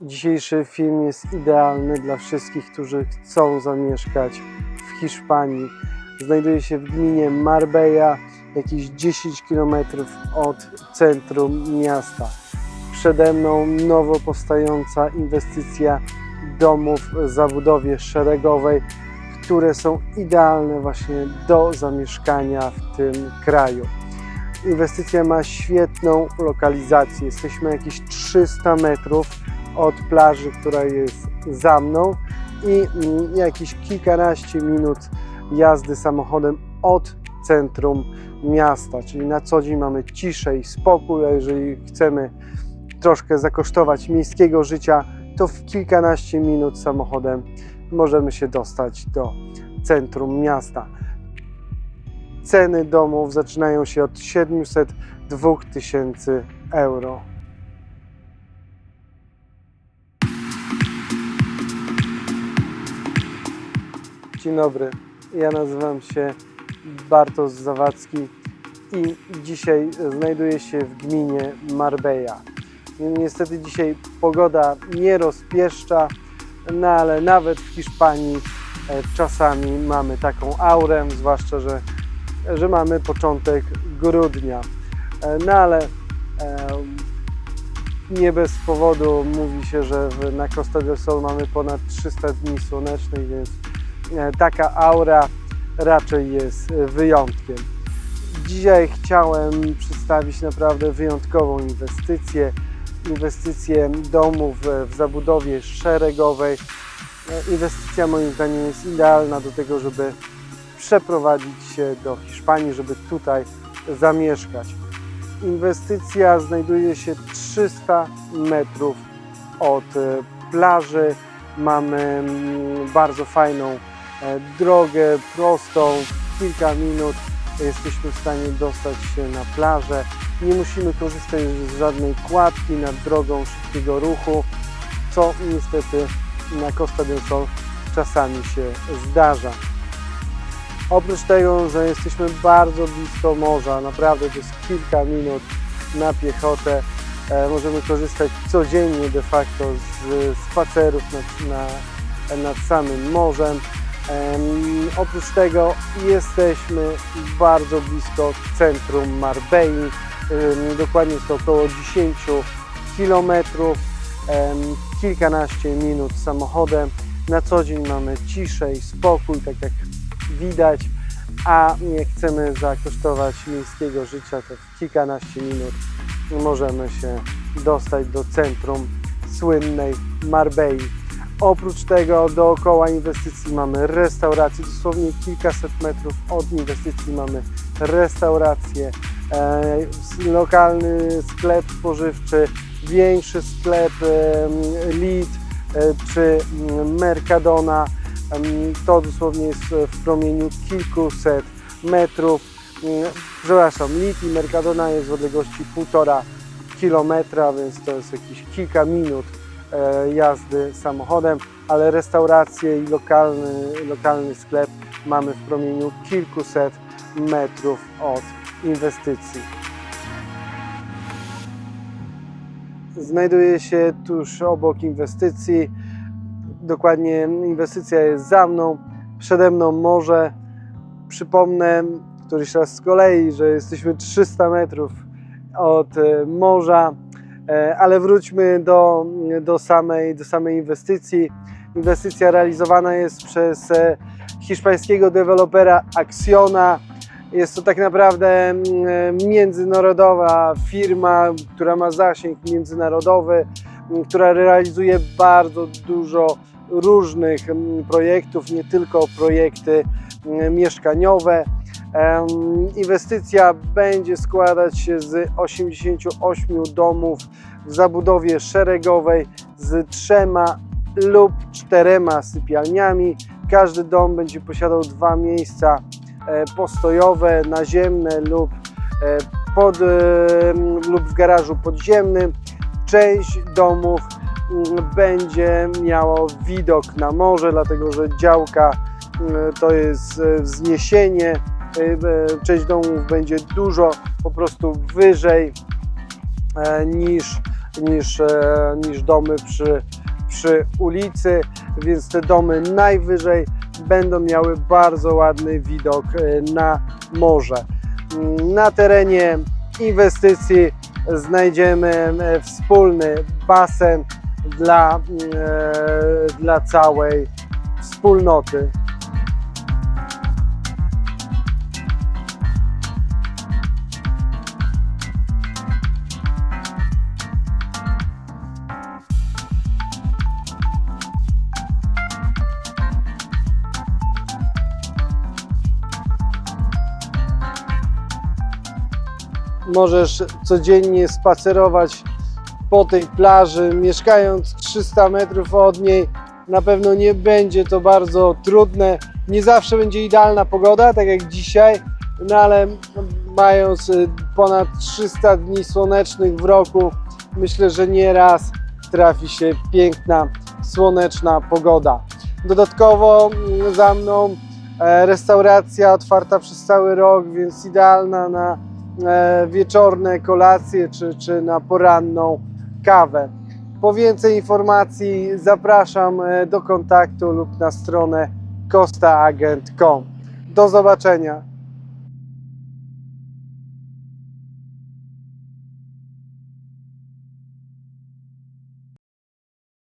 Dzisiejszy film jest idealny dla wszystkich, którzy chcą zamieszkać w Hiszpanii. Znajduje się w gminie Marbella, jakieś 10 km od centrum miasta. Przede mną nowo powstająca inwestycja domów w zabudowie szeregowej, które są idealne właśnie do zamieszkania w tym kraju. Inwestycja ma świetną lokalizację. Jesteśmy jakieś 300 metrów od plaży, która jest za mną i mm, jakieś kilkanaście minut jazdy samochodem od centrum miasta, czyli na co dzień mamy ciszę i spokój, a jeżeli chcemy troszkę zakosztować miejskiego życia, to w kilkanaście minut samochodem możemy się dostać do centrum miasta. Ceny domów zaczynają się od 702 tysięcy euro. Dzień dobry, ja nazywam się Bartosz Zawadzki i dzisiaj znajduję się w gminie Marbella. Niestety dzisiaj pogoda nie rozpieszcza, no ale nawet w Hiszpanii e, czasami mamy taką aurę, zwłaszcza, że, że mamy początek grudnia. E, No ale e, nie bez powodu mówi się, że na Costa del Sol mamy ponad 300 dni słonecznych, więc taka aura raczej jest e, wyjątkiem. Dzisiaj chciałem przedstawić naprawdę wyjątkową inwestycję. Inwestycję domów w- w zabudowie szeregowej. E, Inwestycja moim zdaniem jest idealna do tego, żeby przeprowadzić się do Hiszpanii, żeby tutaj zamieszkać. Inwestycja znajduje się 300 metrów od e, plaży. Mamy mm, bardzo fajną e, drogę prostą, w kilka minut jesteśmy w stanie dostać się na plażę. Nie musimy korzystać z żadnej kładki nad drogą szybkiego ruchu, co niestety na Costa del Sol czasami się zdarza. Oprócz tego, że jesteśmy bardzo blisko morza, naprawdę to jest kilka minut na piechotę, e, możemy korzystać codziennie de facto z spacerów nad, na, nad samym morzem. Oprócz tego jesteśmy bardzo blisko centrum Marbei, dokładnie jest to około 10 kilometrów, em, kilkanaście minut samochodem. Na co dzień mamy ciszę i spokój, tak jak widać, a jak chcemy zakosztować miejskiego życia, to w kilkanaście minut możemy się dostać do centrum słynnej Marbei. Oprócz tego dookoła inwestycji mamy restaurację, dosłownie kilkaset metrów od inwestycji mamy restaurację, e, lokalny sklep spożywczy, większy sklep e, Lidl e, czy mm, Mercadona. To dosłownie jest w promieniu kilkuset metrów. Mm, Przepraszam, Lidl i Mercadona jest w odległości półtora kilometra, więc to jest jakieś kilka minut jazdy samochodem, ale restaurację i lokalny, lokalny sklep mamy w promieniu kilkuset metrów od inwestycji. Znajduje się tuż obok inwestycji. Dokładnie inwestycja jest za mną, przede mną morze. Przypomnę któryś raz z kolei, że jesteśmy 300 metrów od e, morza, E, ale wróćmy do, do, samej, do samej inwestycji. Inwestycja realizowana jest przez e, hiszpańskiego dewelopera Acciona. Jest to tak naprawdę mm, e, międzynarodowa firma, która ma zasięg międzynarodowy, m, która realizuje bardzo dużo różnych mm, projektów, nie tylko projekty mm, mieszkaniowe. Inwestycja będzie składać się z 88 domów w zabudowie szeregowej z trzema lub czterema sypialniami. Każdy dom będzie posiadał dwa miejsca e, postojowe, naziemne lub, e, pod, lub w garażu podziemnym. Część domów mm, będzie miało widok na morze, dlatego że działka mm, to jest e, wzniesienie. E, e, Część domów będzie dużo po prostu wyżej e, niż niż, e, niż domy przy, przy ulicy, więc te domy najwyżej będą miały bardzo ładny widok e, na morze. Mm, Na terenie inwestycji znajdziemy wspólny basen dla, e, dla całej wspólnoty. Możesz codziennie spacerować po tej plaży, mieszkając 300 metrów od niej. Na pewno nie będzie to bardzo trudne. Nie zawsze będzie idealna pogoda, tak jak dzisiaj, no ale mając y, ponad 300 dni słonecznych w roku, myślę, że nie raz trafi się piękna, słoneczna pogoda. Dodatkowo mm, za mną e, restauracja otwarta przez cały rok, więc idealna na wieczorne kolacje czy, czy na poranną kawę. Po więcej informacji zapraszam e, do kontaktu lub na stronę costaagent.com. Do zobaczenia.